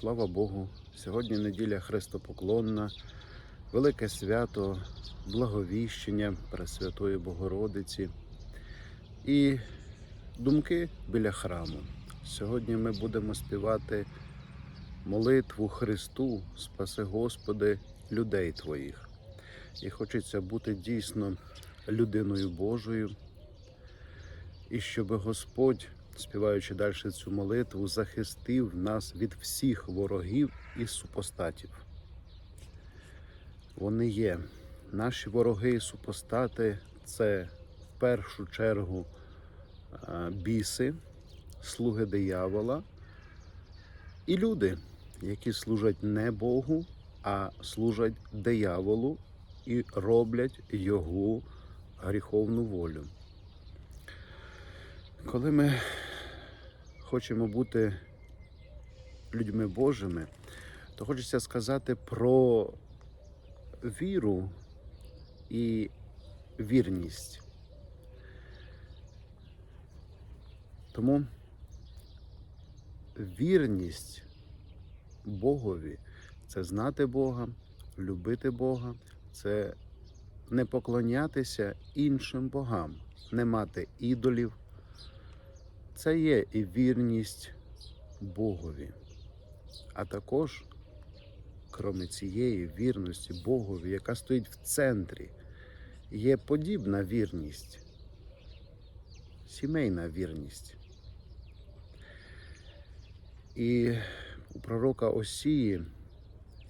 Слава Богу! Сьогодні неділя Христопоклонна, велике свято, благовіщення Пресвятої Богородиці і думки біля храму. Сьогодні ми будемо співати молитву Христу, спаси Господи, людей Твоїх. І хочеться бути дійсно людиною Божою, і щоб Господь, співаючи далі цю молитву, захистив нас від всіх ворогів і супостатів. Вони є. Наші вороги і супостати це в першу чергу е, біси, слуги диявола і люди, які служать не Богу, а служать дияволу і роблять його гріховну волю. Коли ми хочемо бути людьми Божими, то хочеться сказати про віру і вірність. Тому вірність Богові це знати Бога, любити Бога, це не поклонятися іншим богам, не мати ідолів. Це є і вірність Богові. А також, крім цієї вірності Богові, яка стоїть в центрі, є подібна вірність, сімейна вірність. І у пророка Осії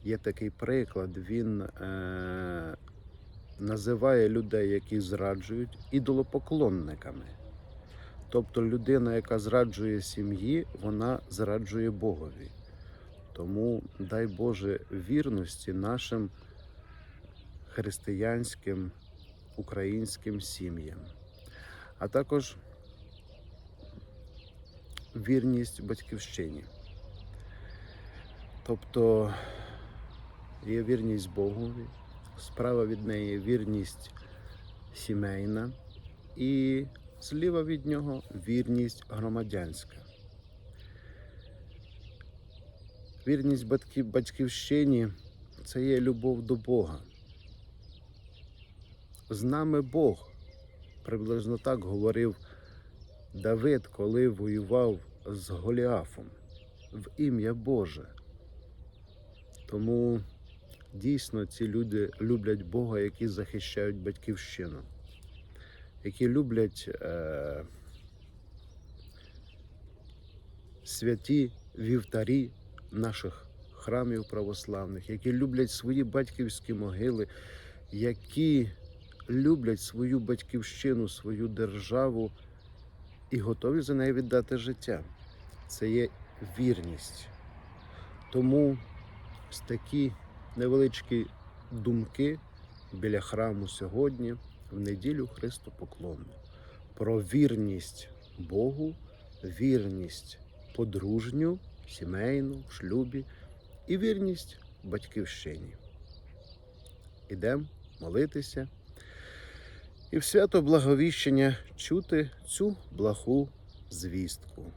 є такий приклад, він е, називає людей, які зраджують, ідолопоклонниками. Тобто людина, яка зраджує сім'ї, вона зраджує Богові. Тому дай Боже вірності нашим християнським українським сім'ям, а також вірність батьківщині. Тобто є вірність Богові, справа від неї вірність сімейна і зліва від нього вірність громадянська. Вірність батьків, батьківщині це є любов до Бога. З нами Бог. Приблизно так говорив Давид, коли воював з Голіафом в ім'я Боже. Тому дійсно ці люди люблять Бога, які захищають батьківщину, які люблять е, святі вівтарі наших храмів православних, які люблять свої батьківські могили, які люблять свою батьківщину, свою державу і готові за неї віддати життя. Це є вірність. Тому такі невеличкі думки біля храму сьогодні, в неділю Христопоклонну, про вірність Богу, вірність подружню, сімейну, в шлюбі і вірність батьківщині. Ідемо молитися і в свято благовіщення чути цю благу звістку.